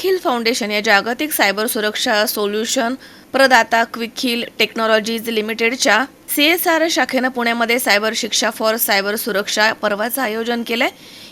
क्विकहिल foundation या जागतिक cyber सुरक्षा सोल्युशन प्रदाता क्विकहिल टेक्नॉलॉजीज लिमिटेडच्या सी एस आर शाखेनं पुण्यामध्ये सायबर शिक्षा फॉर सायबर सुरक्षा पर्वाचं आयोजन केलंय.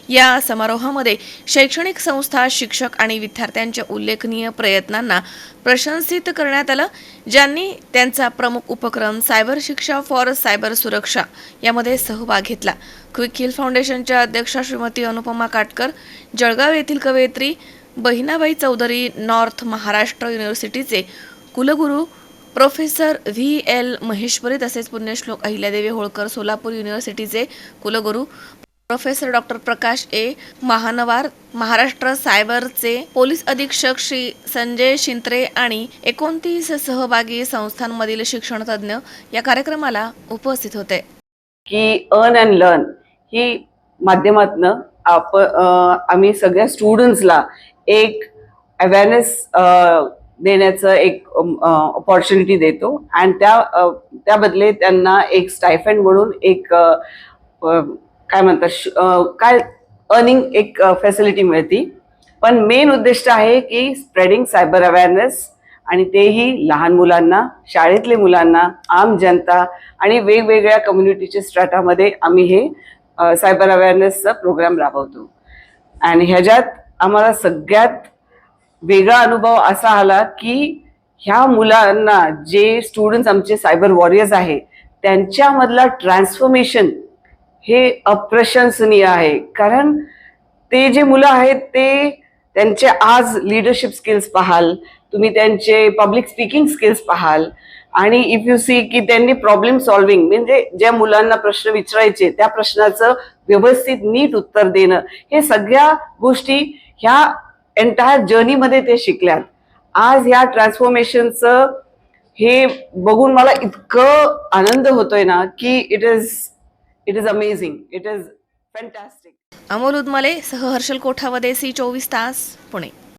या समारोहामध्ये शैक्षणिक संस्था शिक्षक आणि विद्यार्थ्यांच्या उल्लेखनीय प्रयत्नांना प्रशंसित करण्यात आलं ज्यांनी त्यांचा प्रमुख उपक्रम सायबर शिक्षा फॉर सायबर सुरक्षा यामध्ये सहभाग घेतला. क्विक हिल फाउंडेशनच्या अध्यक्षा श्रीमती अनुपमा काटकर जळगाव येथील कवयित्री बहिणाबाई चौधरी नॉर्थ महाराष्ट्र युनिव्हर्सिटीचे कुलगुरू प्रोफेसर व्ही एल महेश्वरी तसेच पुण्यश्लोक अहिल्यादेवी होळकर सोलापूर युनिव्हर्सिटीचे कुलगुरू professor doctor Prakash A. Mahanwar Maharashtra सायबरचे police अधीक्षक श्री संजय शिंत्रे आणि एकोणतीस सहभागी संस्थांमधील शिक्षण तज्ज्ञ या कार्यक्रमाला उपस्थित होते. की अर्न अँड लर्न ही माध्यमातनं आप आम्ही सगळ्या स्टुडंट्सला एक अवेअरनेस देण्याचं एक ऑपॉर्च्युनिटी देतो. आणि त्या त्या बदले त्यांना एक स्टायफंड म्हणून एक काय म्हणतात काय अर्निंग एक फॅसिलिटी मिळते. पण मेन उद्दिष्ट आहे की स्प्रेडिंग सायबर अवेअरनेस आणि तेही लहान मुलांना शाळेतले मुलांना आम जनता आणि वेगवेगळ्या कम्युनिटीच्या स्ट्राटामध्ये आम्ही हे सायबर अवेअरनेसचा प्रोग्राम राबवतो. आणि ह्याच्यात आम्हाला सगळ्यात वेगळा अनुभव असा आला की ह्या मुलांना जे स्टुडंट्स आमचे सायबर वॉरियर्स आहे त्यांच्यामधला ट्रान्सफॉर्मेशन हे अप्रशंसनीय आहे. कारण ते जे मुलं आहेत ते त्यांचे आज लिडरशिप स्किल्स पाहाल तुम्ही त्यांचे पब्लिक स्पीकिंग स्किल्स पाहाल आणि इफ यू सी की त्यांनी प्रॉब्लेम सॉल्व्हिंग म्हणजे ज्या मुलांना प्रश्न विचारायचे त्या प्रश्नाचं व्यवस्थित नीट उत्तर देणं हे सगळ्या गोष्टी ह्या एंटायर जर्नीमध्ये ते शिकल्यात. आज ह्या ट्रान्सफॉर्मेशनचं हे बघून मला इतकं आनंद होतोय ना की it is it is amazing it is fantastic Amol Udmale सह हर्षल कोठावदे सी चोवीस तास पुणे.